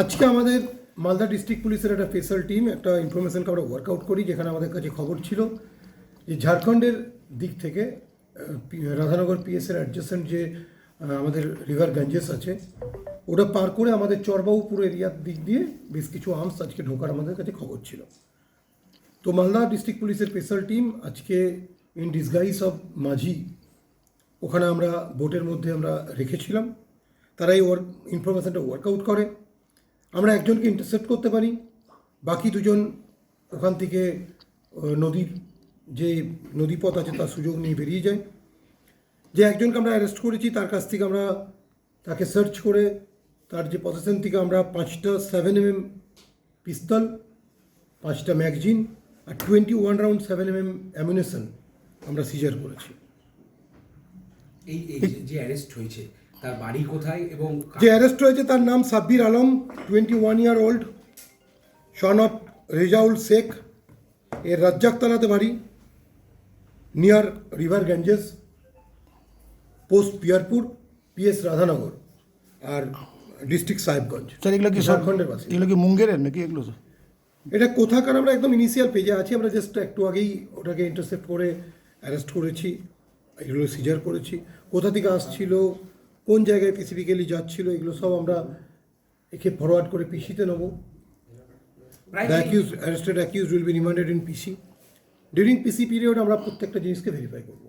আজকে আমাদের মালদা ডিস্ট্রিক্ট পুলিশের একটা স্পেশাল টিম, একটা ইনফরমেশনকে আমরা ওয়ার্কআউট করি, যেখানে আমাদের কাছে খবর ছিল যে ঝাড়খণ্ডের দিক থেকে রাধানগর পিএসের অ্যাডজাসেন্ট যে আমাদের রিভার গঞ্জেস আছে, ওটা পার করে আমাদের চরবাবুপুর এরিয়ার দিক দিয়ে বেশ কিছু আর্মস আজকে ঢোকার আমাদের কাছে খবর ছিল। তো মালদা ডিস্ট্রিক্ট পুলিশের স্পেশাল টিম আজকে ইন ডিসগাইজ অফ মাঝি, ওখানে আমরা বোটের মধ্যে আমরা রেখেছিলাম। তারা এই ওয়ার্ক ইনফরমেশনটা ওয়ার্কআউট করে। আমরা একজনকে ইন্টারসেপ্ট করতে পারি। বাকি দুজন ওখান থেকে নদীর যে নদীপথ আছে তার সুযোগ নিয়ে বেরিয়ে যায়। যে একজনকে আমরা অ্যারেস্ট করেছি, তার কাছ থেকে আমরা তাকে সার্চ করে, তার যে পজিশন থেকে আমরা পাঁচটা সেভেন এম এম পিস্তল পাঁচটা ম্যাগজিন আর twenty one round seven M M ammunition আমরা সিজার করেছি। এই যে অ্যারেস্ট হয়েছে তার বাড়ি কোথায় এবং যে অ্যারেস্ট হয়েছে তার নাম Sabbir Alam twenty one year old son of Rezaul Sheikh. এর রাজ্জাকতলাতে বাড়ি near river Ganges post Piyarpur PS Radhanagar আর ডিস্ট্রিক্ট সাহেবগঞ্জ স্যার এগুলো কি ঝাড়খণ্ডের বাসিন্দা এগুলো কি মুঙ্গেরের নাকি এগুলো? এটা কোথাকার আমরা একদম ইনিশিয়াল পেজে আছি আমরা জাস্ট একটু আগেই ওটাকে ইন্টারসেপ্ট করে অ্যারেস্ট করেছি এগুলো সিজার করেছি। কোথা থেকে আসছিল কোন জায়গায় স্পেসিফিক্যালি যাচ্ছিল এগুলো সব আমরা একে ফরওয়ার্ড করে পিসিতে নেব। The accused arrested accused will be remanded in PC during PC period আমরা প্রত্যেকটা জিনিসকে ভেরিফাই করব।